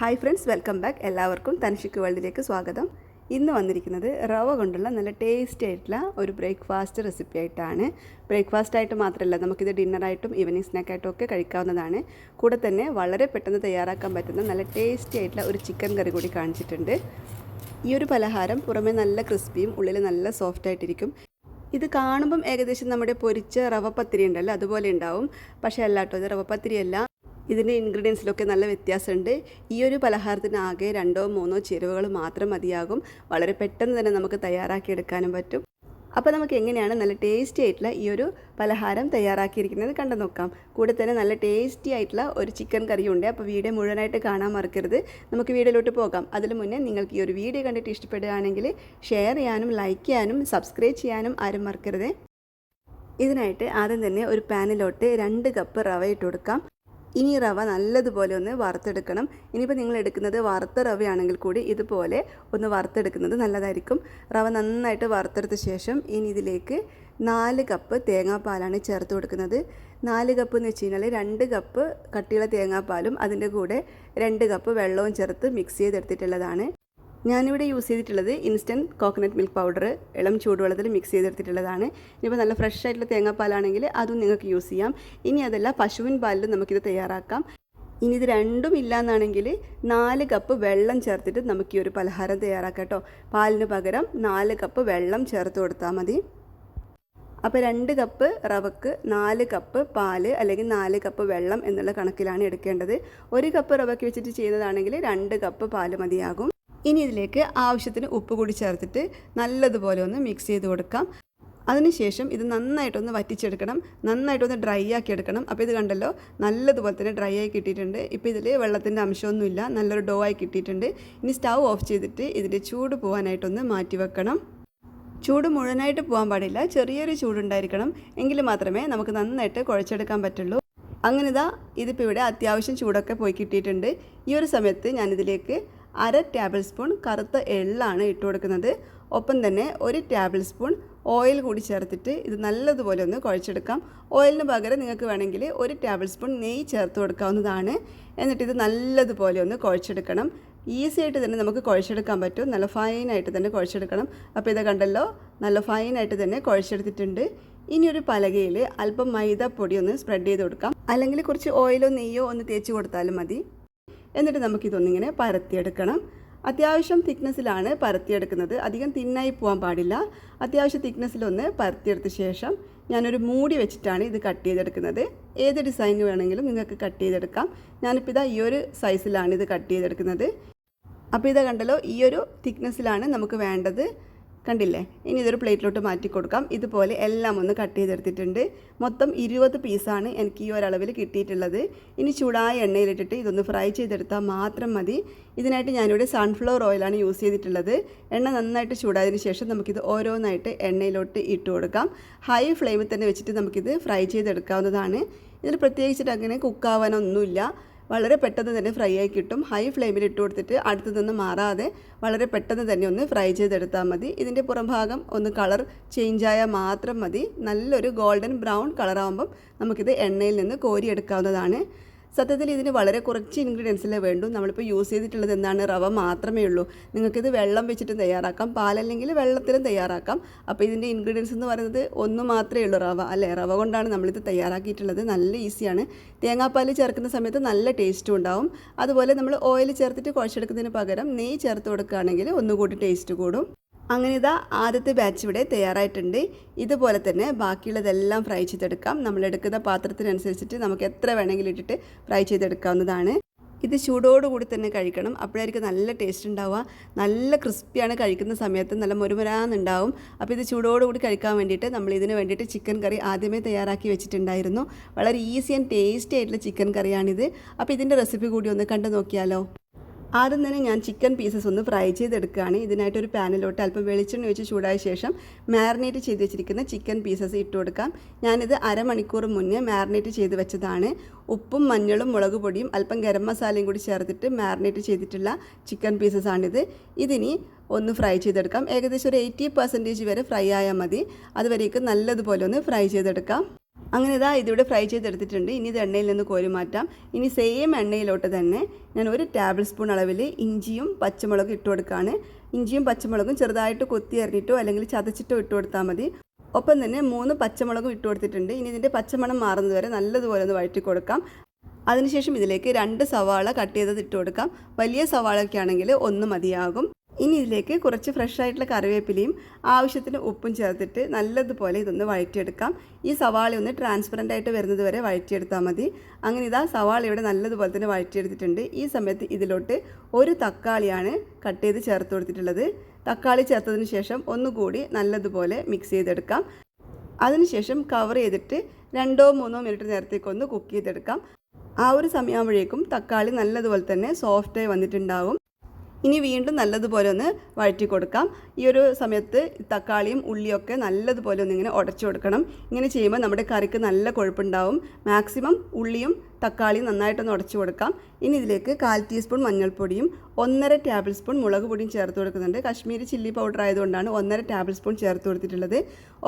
Hi friends welcome back എല്ലാവർക്കും തനിഷിക്ക് വേൾഡിലേക്ക് സ്വാഗതം. ഇന്ന് വന്നിരിക്കുന്നത് റവ കൊണ്ടുള്ള നല്ല ടേസ്റ്റി ആയിട്ടുള്ള ഒരു ബ്രേക്ക്ഫാസ്റ്റ് റെസിപ്പി ആയിട്ടാണ്. ബ്രേക്ക്ഫാസ്റ്റ് ആയിട്ട് മാത്രമല്ല നമുക്കിത് ഡിന്നറായിട്ടും ഈവനിങ് സ്നാക്കായിട്ടും ഒക്കെ കഴിക്കാവുന്നതാണ്. കൂടെ തന്നെ വളരെ പെട്ടെന്ന് തയ്യാറാക്കാൻ പറ്റുന്ന നല്ല ടേസ്റ്റി ആയിട്ടുള്ള ഒരു ചിക്കൻ കറി കൂടി കാണിച്ചിട്ടുണ്ട്. ഈ ഒരു പലഹാരം പുറമേ നല്ല ക്രിസ്പിയും ഉള്ളിൽ നല്ല സോഫ്റ്റ് ആയിട്ടിരിക്കും. ഇത് കാണുമ്പം ഏകദേശം നമ്മുടെ പൊരിച്ച റവപ്പത്തിരി പത്തിരി ഉണ്ടല്ലോ അതുപോലെ ഉണ്ടാവും. പക്ഷേ അല്ലാട്ടോ ഇത് റവ പത്തിരി അല്ല. ഇതിന്റെ ഇൻഗ്രീഡിയൻസിലൊക്കെ നല്ല വ്യത്യാസമുണ്ട്. ഈ ഒരു പലഹാരത്തിന് ആകെ രണ്ടോ മൂന്നോ ചേരുവകൾ മാത്രം മതിയാകും. വളരെ പെട്ടെന്ന് തന്നെ നമുക്ക് തയ്യാറാക്കിയെടുക്കാനും പറ്റും. അപ്പോൾ നമുക്ക് എങ്ങനെയാണ് നല്ല ടേസ്റ്റി ആയിട്ടുള്ള ഈ ഒരു പലഹാരം തയ്യാറാക്കിയിരിക്കുന്നത് കണ്ടു നോക്കാം. കൂടെ തന്നെ നല്ല ടേസ്റ്റി ആയിട്ടുള്ള ഒരു ചിക്കൻ കറിയുണ്ട്. അപ്പോൾ വീഡിയോ മുഴുവനായിട്ട് കാണാൻ മറക്കരുത്. നമുക്ക് വീഡിയോയിലോട്ട് പോകാം. അതിന് മുന്നേ നിങ്ങൾക്ക് ഈ ഒരു വീഡിയോ കണ്ടിട്ട് ഇഷ്ടപ്പെടുകയാണെങ്കിൽ ഷെയർ ചെയ്യാനും ലൈക്ക് ചെയ്യാനും സബ്സ്ക്രൈബ് ചെയ്യാനും ആരും മറക്കരുത്. ഇതിനായിട്ട് ആദ്യം തന്നെ ഒരു പാനിലോട്ട് രണ്ട് കപ്പ് റവ ഇട്ട് കൊടുക്കാം. ഇനി റവ നല്ലതുപോലെ ഒന്ന് വറുത്തെടുക്കണം. ഇനിയിപ്പോൾ നിങ്ങൾ എടുക്കുന്നത് വറുത്ത റവയാണെങ്കിൽ കൂടി ഇതുപോലെ ഒന്ന് വറുത്തെടുക്കുന്നത് നല്ലതായിരിക്കും. റവ നന്നായിട്ട് വറുത്തെടുത്ത ശേഷം ഇനി ഇതിലേക്ക് നാല് കപ്പ് തേങ്ങാപ്പാലാണ് ചേർത്ത് കൊടുക്കുന്നത്. നാല് കപ്പ് എന്ന് വെച്ച് കഴിഞ്ഞാൽ രണ്ട് കപ്പ് കട്ടിയുള്ള തേങ്ങാപ്പാലും അതിന്റെ കൂടെ രണ്ട് കപ്പ് വെള്ളവും ചേർത്ത് മിക്സ് ചെയ്തെടുത്തിട്ടുള്ളതാണ്. ഞാനിവിടെ യൂസ് ചെയ്തിട്ടുള്ളത് ഇൻസ്റ്റന്റ് കോക്കനട്ട് മിൽക്ക് പൗഡർ ഇളം ചൂടുവെള്ളത്തിൽ മിക്സ് ചെയ്തെടുത്തിട്ടുള്ളതാണ്. ഇനിയിപ്പോൾ നല്ല ഫ്രഷ് ആയിട്ടുള്ള തേങ്ങാപ്പാലാണെങ്കിൽ അതും നിങ്ങൾക്ക് യൂസ് ചെയ്യാം. ഇനി അതല്ല പശുവിൻ പാലിൽ നമുക്കിത് തയ്യാറാക്കാം. ഇനി ഇത് രണ്ടും ഇല്ലയെന്നാണെങ്കിൽ നാല് കപ്പ് വെള്ളം ചേർത്തിട്ട് നമുക്ക് ഈ ഒരു പലഹാരം തയ്യാറാക്കാം കേട്ടോ. പാലിന് പകരം നാല് കപ്പ് വെള്ളം ചേർത്ത് കൊടുത്താൽ മതി. അപ്പോൾ രണ്ട് കപ്പ് റവക്ക് നാല് കപ്പ് പാൽ അല്ലെങ്കിൽ നാല് കപ്പ് വെള്ളം എന്നുള്ള കണക്കിലാണ് എടുക്കേണ്ടത്. ഒരു കപ്പ് റവയ്ക്ക് വെച്ചിട്ട് ചെയ്യുന്നതാണെങ്കിൽ രണ്ട് കപ്പ് പാൽ മതിയാകും. ഇനി ഇതിലേക്ക് ആവശ്യത്തിന് ഉപ്പ് കൂടി ചേർത്തിട്ട് നല്ലതുപോലെ ഒന്ന് മിക്സ് ചെയ്ത് കൊടുക്കാം. അതിനുശേഷം ഇത് നന്നായിട്ടൊന്ന് വറ്റിച്ചെടുക്കണം. നന്നായിട്ടൊന്ന് ഡ്രൈ ആക്കി എടുക്കണം. അപ്പോൾ ഇത് കണ്ടല്ലോ നല്ലതുപോലെ തന്നെ ഡ്രൈ ആയി കിട്ടിയിട്ടുണ്ട്. ഇപ്പോൾ ഇതിൽ വെള്ളത്തിന്റെ അംശമൊന്നുമില്ല. നല്ലൊരു ഡോ ആയി കിട്ടിയിട്ടുണ്ട്. ഇനി സ്റ്റൗ ഓഫ് ചെയ്തിട്ട് ഇതിന്റെ ചൂട് പോകാനായിട്ടൊന്ന് മാറ്റി വെക്കണം. ചൂട് മുഴുവനായിട്ട് പോകാൻ പാടില്ല. ചെറിയൊരു ചൂടുണ്ടായിരിക്കണം. എങ്കിൽ മാത്രമേ നമുക്ക് നന്നായിട്ട് കുഴച്ചെടുക്കാൻ പറ്റുള്ളൂ. അങ്ങനെ ഇതാ ഇതിപ്പോൾ ഇവിടെ അത്യാവശ്യം ചൂടൊക്കെ പോയി കിട്ടിയിട്ടുണ്ട്. ഈ ഒരു സമയത്ത് ഞാനിതിലേക്ക് അര ടേബിൾ സ്പൂൺ കറുത്ത എള്ളാണ് ഇട്ട് കൊടുക്കുന്നത്. ഒപ്പം തന്നെ ഒരു ടേബിൾ സ്പൂൺ ഓയിൽ കൂടി ചേർത്തിട്ട് ഇത് നല്ലതുപോലെ ഒന്ന് കുഴച്ചെടുക്കാം. ഓയിലിന് പകരം നിങ്ങൾക്ക് വേണമെങ്കിൽ ഒരു ടേബിൾ സ്പൂൺ നെയ്യ് ചേർത്ത് കൊടുക്കാവുന്നതാണ്. എന്നിട്ട് ഇത് നല്ലതുപോലെ ഒന്ന് കുഴച്ചെടുക്കണം. ഈസി ആയിട്ട് തന്നെ നമുക്ക് കുഴച്ചെടുക്കാൻ പറ്റും. നല്ല ഫൈനായിട്ട് തന്നെ കുഴച്ചെടുക്കണം. അപ്പോൾ ഇത് കണ്ടല്ലോ നല്ല ഫൈനായിട്ട് തന്നെ കുഴച്ചെടുത്തിട്ടുണ്ട്. ഇനി ഒരു പലകയിൽ അല്പം മൈദപ്പൊടി ഒന്ന് സ്പ്രെഡ് ചെയ്ത് കൊടുക്കാം. അല്ലെങ്കിൽ കുറച്ച് ഓയിലോ നെയ്യോ ഒന്ന് തേച്ച് കൊടുത്താലും മതി. എന്നിട്ട് നമുക്കിതൊന്നിങ്ങനെ പരത്തിയെടുക്കണം. അത്യാവശ്യം തിക്നെസ്സിലാണ് പരത്തിയെടുക്കുന്നത്. അധികം തിന്നായി പോകാൻ പാടില്ല. അത്യാവശ്യം തിക്നെസ്സിലൊന്ന് പരത്തിയെടുത്ത ശേഷം ഞാനൊരു മൂടി വെച്ചിട്ടാണ് ഇത് കട്ട് ചെയ്തെടുക്കുന്നത്. ഏത് ഡിസൈൻ വേണമെങ്കിലും നിങ്ങൾക്ക് കട്ട് ചെയ്തെടുക്കാം. ഞാനിപ്പോൾ ഇതാ ഈ ഒരു സൈസിലാണ് ഇത് കട്ട് ചെയ്തെടുക്കുന്നത്. അപ്പോൾ ഇതാ കണ്ടല്ലോ ഈ ഒരു തിക്നെസ്സിലാണ് നമുക്ക് വേണ്ടത്. കണ്ടില്ലേ? ഇനി ഇതൊരു പ്ലേറ്റിലോട്ട് മാറ്റി കൊടുക്കാം. ഇതുപോലെ എല്ലാം ഒന്ന് കട്ട് ചെയ്തെടുത്തിട്ടുണ്ട്. മൊത്തം ഇരുപത് പീസാണ് എനിക്ക് ഈ ഒരളവിൽ കിട്ടിയിട്ടുള്ളത്. ഇനി ചൂടായ എണ്ണയിലിട്ടിട്ട് ഇതൊന്ന് ഫ്രൈ ചെയ്തെടുത്താൽ മാത്രം മതി. ഇതിനായിട്ട് ഞാനിവിടെ സൺഫ്ലവർ ഓയിലാണ് യൂസ് ചെയ്തിട്ടുള്ളത്. എണ്ണ നന്നായിട്ട് ചൂടായതിന് ശേഷം നമുക്കിത് ഓരോന്നായിട്ട് എണ്ണയിലോട്ട് ഇട്ട് കൊടുക്കാം. ഹൈ ഫ്ലെയിമിൽ തന്നെ വെച്ചിട്ട് നമുക്കിത് ഫ്രൈ ചെയ്തെടുക്കാവുന്നതാണ്. ഇതിൽ പ്രത്യേകിച്ചിട്ട് അങ്ങനെ കുക്കാവാനൊന്നുമില്ല വളരെ പെട്ടെന്ന് തന്നെ ഫ്രൈ ആയി കിട്ടും. ഹൈ ഫ്ലെയിമിൽ ഇട്ട് കൊടുത്തിട്ട് അടുത്തു നിന്ന് മാറാതെ വളരെ പെട്ടെന്ന് തന്നെ ഒന്ന് ഫ്രൈ ചെയ്തെടുത്താൽ മതി. ഇതിന്റെ പുറം ഭാഗം ഒന്ന് കളർ ചേഞ്ച് ചേഞ്ചായാൽ മാത്രം മതി. നല്ലൊരു ഗോൾഡൻ ബ്രൗൺ കളറാകുമ്പം നമുക്കിത് എണ്ണയിൽ നിന്ന് കോരിയെടുക്കാവുന്നതാണ്. സത്യത്തിൽ ഇതിന് വളരെ കുറച്ച് ഇൻഗ്രീഡിയൻസിലേ വേണ്ടൂ. നമ്മളിപ്പോൾ യൂസ് ചെയ്തിട്ടുള്ളത് എന്താണ്? റവ മാത്രമേ ഉള്ളൂ. നിങ്ങൾക്കിത് വെള്ളം വെച്ചിട്ട് തയ്യാറാക്കാം. പാലല്ലെങ്കിൽ വെള്ളത്തിലും തയ്യാറാക്കാം. അപ്പോൾ ഇതിന്റെ ഇൻഗ്രീഡിയൻസ് എന്ന് പറയുന്നത് ഒന്ന് മാത്രമേ ഉള്ളൂ റവ അല്ലേ? റവ കൊണ്ടാണ് നമ്മളിത് തയ്യാറാക്കിയിട്ടുള്ളത്. നല്ല ഈസിയാണ് തേങ്ങാപ്പാൽ ചേർക്കുന്ന സമയത്ത് നല്ല ടേസ്റ്റും ഉണ്ടാവും. അതുപോലെ നമ്മൾ ഓയിൽ ചേർത്തിട്ട് കുഴച്ചെടുക്കുന്നതിന് പകരം നെയ്യ് ചേർത്ത് കൊടുക്കുകയാണെങ്കിൽ ഒന്നുകൂടി ടേസ്റ്റ് കൂടും. അങ്ങനെ ഇതാ ആദ്യത്തെ ബാച്ച് ഇവിടെ തയ്യാറായിട്ടുണ്ട്. ഇതുപോലെ തന്നെ ബാക്കിയുള്ളതെല്ലാം ഫ്രൈ ചെയ്തെടുക്കാം. നമ്മൾ എടുക്കുന്ന പാത്രത്തിനനുസരിച്ചിട്ട് നമുക്ക് എത്ര വേണമെങ്കിലും ഇട്ടിട്ട് ഫ്രൈ ചെയ്തെടുക്കാവുന്നതാണ്. ഇത് ചൂടോടുകൂടി തന്നെ കഴിക്കണം. അപ്പോഴായിരിക്കും നല്ല ടേസ്റ്റ് ഉണ്ടാവുക. നല്ല ക്രിസ്പിയാണ് കഴിക്കുന്ന സമയത്ത് നല്ല മുരുമുരാന്നുണ്ടാവും. അപ്പോൾ ഇത് ചൂടോടുകൂടി കഴിക്കാൻ വേണ്ടിയിട്ട് നമ്മൾ ഇതിന് വേണ്ടിയിട്ട് ചിക്കൻ കറി ആദ്യമേ തയ്യാറാക്കി വെച്ചിട്ടുണ്ടായിരുന്നു. വളരെ ഈസി ആൻഡ് ടേസ്റ്റി ആയിട്ടുള്ള ചിക്കൻ കറിയാണിത് അപ്പോൾ ഇതിന്റെ റെസിപ്പി കൂടി ഒന്ന് കണ്ടു നോക്കിയാലോ ആദ്യം തന്നെ ഞാൻ ചിക്കൻ പീസസ് ഒന്ന് ഫ്രൈ ചെയ്തെടുക്കുകയാണ്. ഇതിനായിട്ട് ഒരു പാനിലോട്ട് അല്പം വെളിച്ചെണ്ണ ഒഴിച്ച് ചൂടായ ശേഷം മാരിനേറ്റ് ചെയ്ത് വെച്ചിരിക്കുന്ന ചിക്കൻ പീസസ് ഇട്ട് കൊടുക്കാം. ഞാനിത് അരമണിക്കൂർ മുന്നേ മാരിനേറ്റ് ചെയ്ത് വെച്ചതാണ്. ഉപ്പും മഞ്ഞളും മുളക് പൊടിയും അല്പം ഗരം മസാലയും കൂടി ചേർത്തിട്ട് മാരിനേറ്റ് ചെയ്തിട്ടുള്ള ചിക്കൻ പീസസ് ആണിത്. ഇതിനി ഒന്ന് ഫ്രൈ ചെയ്തെടുക്കാം. ഏകദേശം ഒരു എയ്റ്റി പെർസെന്റേജ് വരെ ഫ്രൈ ആയാൽ മതി. അതുവരേക്കും നല്ലതുപോലെ ഒന്ന് ഫ്രൈ ചെയ്തെടുക്കാം. അങ്ങനെ ഇതാ ഇതിവിടെ ഫ്രൈ ചെയ്തെടുത്തിട്ടുണ്ട്. ഇനി ഇത് എണ്ണയിൽ നിന്ന് കോരി മാറ്റാം. ഇനി സെയിം എണ്ണയിലോട്ട് തന്നെ ഞാൻ ഒരു ടേബിൾ സ്പൂൺ അളവിൽ ഇഞ്ചിയും പച്ചമുളകും ഇട്ട് കൊടുക്കുകയാണ് ഇഞ്ചിയും പച്ചമുളകും ചെറുതായിട്ട് കൊത്തി എറിഞ്ഞിട്ടോ അല്ലെങ്കിൽ ചതച്ചിട്ടോ ഇട്ട് കൊടുത്താൽ മതി. ഒപ്പം തന്നെ മൂന്ന് പച്ചമുളകും ഇട്ട് കൊടുത്തിട്ടുണ്ട്. ഇനി ഇതിന്റെ പച്ചമണം മാറുന്നത് വരെ നല്ലതുപോലെ ഒന്ന് വഴറ്റി കൊടുക്കാം. അതിനുശേഷം ഇതിലേക്ക് രണ്ട് സവാള കട്ട് ചെയ്തത് ഇട്ട് കൊടുക്കാം. വലിയ സവാളയൊക്കെ ആണെങ്കിൽ ഒന്ന് മതിയാകും. ഇനി ഇതിലേക്ക് കുറച്ച് ഫ്രഷ് ആയിട്ടുള്ള കറിവേപ്പിലയും ആവശ്യത്തിന് ഉപ്പും ചേർത്തിട്ട് നല്ലതുപോലെ ഇതൊന്ന് വഴറ്റിയെടുക്കാം. ഈ സവാള ഒന്ന് ട്രാൻസ്പെറന്റ് ആയിട്ട് വരുന്നത് വരെ വഴറ്റിയെടുത്താൽ മതി. അങ്ങനെ ഇതാ സവാള ഇവിടെ നല്ലതുപോലെ തന്നെ വഴറ്റിയെടുത്തിട്ടുണ്ട്. ഈ സമയത്ത് ഇതിലോട്ട് ഒരു തക്കാളിയാണ് കട്ട് ചെയ്ത് ചേർത്ത് കൊടുത്തിട്ടുള്ളത്. തക്കാളി ചേർത്തതിന് ശേഷം ഒന്നുകൂടി നല്ലതുപോലെ മിക്സ് ചെയ്തെടുക്കാം. അതിനുശേഷം കവർ ചെയ്തിട്ട് രണ്ടോ മൂന്നോ മിനിറ്റ് നേരത്തേക്കൊന്ന് കുക്ക് ചെയ്തെടുക്കാം. ആ ഒരു സമയമാകുമ്പോഴേക്കും തക്കാളി നല്ലതുപോലെ തന്നെ സോഫ്റ്റായി വന്നിട്ടുണ്ടാകും ഇനി വീണ്ടും നല്ലതുപോലെ ഒന്ന് വഴറ്റി കൊടുക്കാം. ഈ ഒരു സമയത്ത് തക്കാളിയും ഉള്ളിയൊക്കെ നല്ലതുപോലെ ഒന്ന് ഇങ്ങനെ ഉടച്ചു കൊടുക്കണം. ഇങ്ങനെ ചെയ്യുമ്പോൾ നമ്മുടെ കറിക്ക് നല്ല കൊഴുപ്പുണ്ടാവും. മാക്സിമം ഉള്ളിയും തക്കാളിയും നന്നായിട്ടൊന്ന് ഉടച്ചു കൊടുക്കാം. ഇനി ഇതിലേക്ക് കാൽ ടീസ്പൂൺ മഞ്ഞൾപ്പൊടിയും ഒന്നര ടേബിൾ സ്പൂൺ മുളക് പൊടിയും ചേർത്ത് കൊടുക്കുന്നുണ്ട്. കശ്മീരി ചില്ലി പൗഡർ ആയതുകൊണ്ടാണ് ഒന്നര ടേബിൾ സ്പൂൺ ചേർത്ത് കൊടുത്തിട്ടുള്ളത്.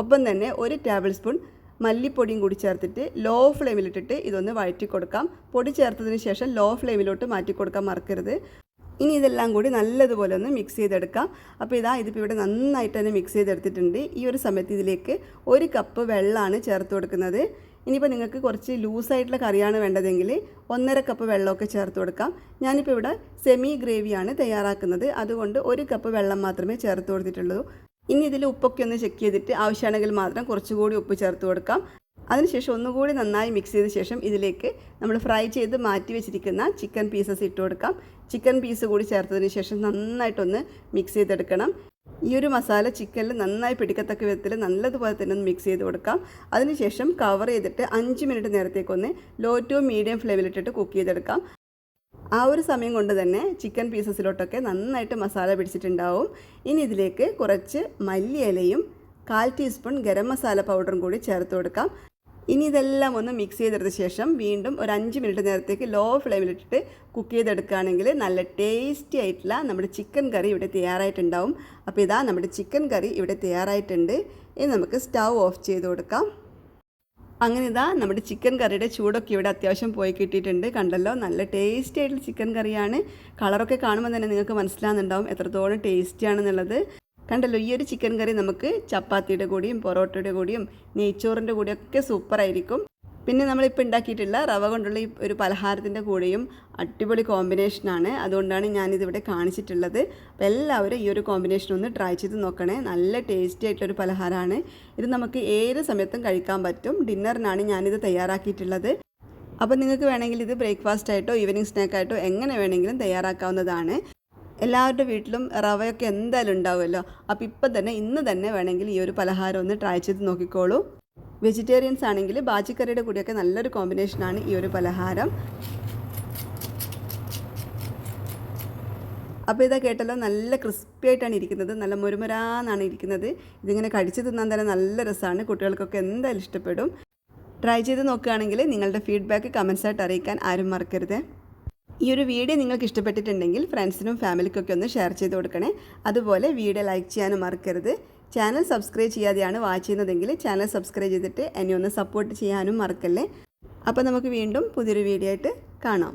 ഒപ്പം തന്നെ ഒരു ടേബിൾ സ്പൂൺ മല്ലിപ്പൊടിയും കൂടി ചേർത്തിട്ട് ലോ ഫ്ലെയിമിലിട്ടിട്ട് ഇതൊന്ന് വഴറ്റി കൊടുക്കാം. പൊടി ചേർത്തതിന് ശേഷം ലോ ഫ്ലെയിമിലോട്ട് മാറ്റി കൊടുക്കാൻ മറക്കരുത്. ഇനി ഇതെല്ലാം കൂടി നല്ലതുപോലെ ഒന്ന് മിക്സ് ചെയ്തെടുക്കാം. അപ്പോൾ ഇതാ ഇതിപ്പോൾ ഇവിടെ നന്നായിട്ട് തന്നെ മിക്സ് ചെയ്തെടുത്തിട്ടുണ്ട്. ഈ ഒരു സമയത്ത് ഇതിലേക്ക് ഒരു കപ്പ് വെള്ളമാണ് ചേർത്ത് കൊടുക്കുന്നത്. ഇനിയിപ്പോൾ നിങ്ങൾക്ക് കുറച്ച് ലൂസായിട്ടുള്ള കറിയാണ് വേണ്ടതെങ്കിൽ ഒന്നര കപ്പ് വെള്ളമൊക്കെ ചേർത്ത് കൊടുക്കാം. ഞാനിപ്പോൾ ഇവിടെ സെമി ഗ്രേവിയാണ് തയ്യാറാക്കുന്നത്. അതുകൊണ്ട് ഒരു കപ്പ് വെള്ളം മാത്രമേ ചേർത്ത് കൊടുത്തിട്ടുള്ളൂ. ഇനി ഇതിൽ ഉപ്പൊക്കെ ഒന്ന് ചെക്ക് ചെയ്തിട്ട് ആവശ്യമാണെങ്കിൽ മാത്രം കുറച്ചുകൂടി ഉപ്പ് ചേർത്ത് കൊടുക്കാം. അതിനുശേഷം ഒന്നുകൂടി നന്നായി മിക്സ് ചെയ്ത ശേഷം ഇതിലേക്ക് നമ്മൾ ഫ്രൈ ചെയ്ത് മാറ്റി വെച്ചിരിക്കുന്ന ചിക്കൻ പീസസ് ഇട്ട് കൊടുക്കാം. ചിക്കൻ പീസ് കൂടി ചേർത്തതിന് ശേഷം നന്നായിട്ടൊന്ന് മിക്സ് ചെയ്തെടുക്കണം. ഈ ഒരു മസാല ചിക്കനിൽ നന്നായി പിടിക്കത്തക്ക വിധത്തിൽ നല്ലതുപോലെ തന്നെ ഒന്ന് മിക്സ് ചെയ്ത് കൊടുക്കാം. അതിനുശേഷം കവർ ചെയ്തിട്ട് അഞ്ച് മിനിറ്റ് നേരത്തേക്കൊന്ന് ലോ ടു മീഡിയം ഫ്ലെയിമിലിട്ടിട്ട് കുക്ക് ചെയ്തെടുക്കാം. ആ ഒരു സമയം കൊണ്ട് തന്നെ ചിക്കൻ പീസസിലോട്ടൊക്കെ നന്നായിട്ട് മസാല പിടിച്ചിട്ടുണ്ടാവും. ഇനി ഇതിലേക്ക് കുറച്ച് മല്ലിയിലയും കാൽ ടീസ്പൂൺ ഗരം മസാല പൗഡറും കൂടി ചേർത്ത് കൊടുക്കാം. ഇനി ഇതെല്ലാം ഒന്ന് മിക്സ് ചെയ്തെടുത്ത ശേഷം വീണ്ടും ഒരു അഞ്ച് മിനിറ്റ് നേരത്തേക്ക് ലോ ഫ്ലെയിമിലിട്ടിട്ട് കുക്ക് ചെയ്തെടുക്കുകയാണെങ്കിൽ നല്ല ടേസ്റ്റി ആയിട്ടുള്ള നമ്മുടെ ചിക്കൻ കറി ഇവിടെ തയ്യാറായിട്ടുണ്ടാവും. അപ്പോൾ ഇതാ നമ്മുടെ ചിക്കൻ കറി ഇവിടെ തയ്യാറായിട്ടുണ്ട്. ഇനി നമുക്ക് സ്റ്റൗ ഓഫ് ചെയ്ത് കൊടുക്കാം. അങ്ങനെ ഇതാ നമ്മുടെ ചിക്കൻ കറിയുടെ ചൂടൊക്കെ ഇവിടെ അത്യാവശ്യം പോയി കിട്ടിയിട്ടുണ്ട്. കണ്ടല്ലോ നല്ല ടേസ്റ്റി ആയിട്ടുള്ള ചിക്കൻ കറിയാണ് കളറൊക്കെ കാണുമ്പോൾ തന്നെ നിങ്ങൾക്ക് മനസ്സിലാകുന്നുണ്ടാവും എത്രത്തോളം ടേസ്റ്റിയാണെന്നുള്ളത് കണ്ടല്ലോ ഈ ഒരു ചിക്കൻ കറി നമുക്ക് ചപ്പാത്തിയുടെ കൂടിയും പൊറോട്ടയുടെ കൂടിയും നെയ്ച്ചോറിന്റെ കൂടിയൊക്കെ സൂപ്പറായിരിക്കും പിന്നെ നമ്മളിപ്പോൾ ഉണ്ടാക്കിയിട്ടുള്ള റവ കൊണ്ടുള്ള ഈ ഒരു പലഹാരത്തിന്റെ കൂടെയും അടിപൊളി കോമ്പിനേഷനാണ് അതുകൊണ്ടാണ് ഞാനിതിവിടെ കാണിച്ചിട്ടുള്ളത്. അപ്പോൾ എല്ലാവരും ഈ ഒരു കോമ്പിനേഷൻ ഒന്ന് ട്രൈ ചെയ്ത് നോക്കണേ. നല്ല ടേസ്റ്റി ആയിട്ടൊരു പലഹാരമാണ്. ഇത് നമുക്ക് ഏത് സമയത്തും കഴിക്കാൻ പറ്റും. ഡിന്നറിനാണ് ഞാനിത് തയ്യാറാക്കിയിട്ടുള്ളത്. അപ്പോൾ നിങ്ങൾക്ക് വേണമെങ്കിൽ ഇത് ബ്രേക്ക്ഫാസ്റ്റ് ആയിട്ടോ ഈവനിങ് സ്നാക്കായിട്ടോ എങ്ങനെ വേണമെങ്കിലും തയ്യാറാക്കാവുന്നതാണ്. എല്ലാവരുടെ വീട്ടിലും റവയൊക്കെ എന്തായാലും ഉണ്ടാവുമല്ലോ. അപ്പോൾ ഇപ്പം തന്നെ ഇന്ന് തന്നെ വേണമെങ്കിൽ ഈ ഒരു പലഹാരം ഒന്ന് ട്രൈ ചെയ്ത് നോക്കിക്കോളൂ. വെജിറ്റേറിയൻസ് ആണെങ്കിൽ ബാജിക്കറിയുടെ കൂടിയൊക്കെ നല്ലൊരു കോമ്പിനേഷനാണ് ഈ ഒരു പലഹാരം. അപ്പോൾ ഇതാ കേട്ടല്ലോ നല്ല ക്രിസ്പി ആയിട്ടാണ് ഇരിക്കുന്നത്. നല്ല മുരുമുരാന്നാണ് ഇരിക്കുന്നത്. ഇതിങ്ങനെ കടിച്ചു തിന്നാൻ തന്നെ നല്ല രസമാണ്. കുട്ടികൾക്കൊക്കെ എന്തായാലും ഇഷ്ടപ്പെടും. ട്രൈ ചെയ്ത് നോക്കുകയാണെങ്കിൽ നിങ്ങളുടെ ഫീഡ്ബാക്ക് കമൻസായിട്ട് അറിയിക്കാൻ ആരും മറക്കരുത്. ഈ ഒരു വീഡിയോ നിങ്ങൾക്ക് ഇഷ്ടപ്പെട്ടിട്ടുണ്ടെങ്കിൽ ഫ്രണ്ട്സിനും ഫാമിലിക്കൊക്കെ ഒന്ന് ഷെയർ ചെയ്ത് കൊടുക്കണേ. അതുപോലെ വീഡിയോ ലൈക്ക് ചെയ്യാനും മറക്കരുത്. ചാനൽ സബ്സ്ക്രൈബ് ചെയ്യാതെയാണ് വാച്ച് ചെയ്യുന്നതെങ്കിൽ ചാനൽ സബ്സ്ക്രൈബ് ചെയ്തിട്ട് എന്നെ ഒന്ന് സപ്പോർട്ട് ചെയ്യാനും മറക്കല്ലേ. അപ്പോൾ നമുക്ക് വീണ്ടും പുതിയൊരു വീഡിയോ ആയിട്ട് കാണാം.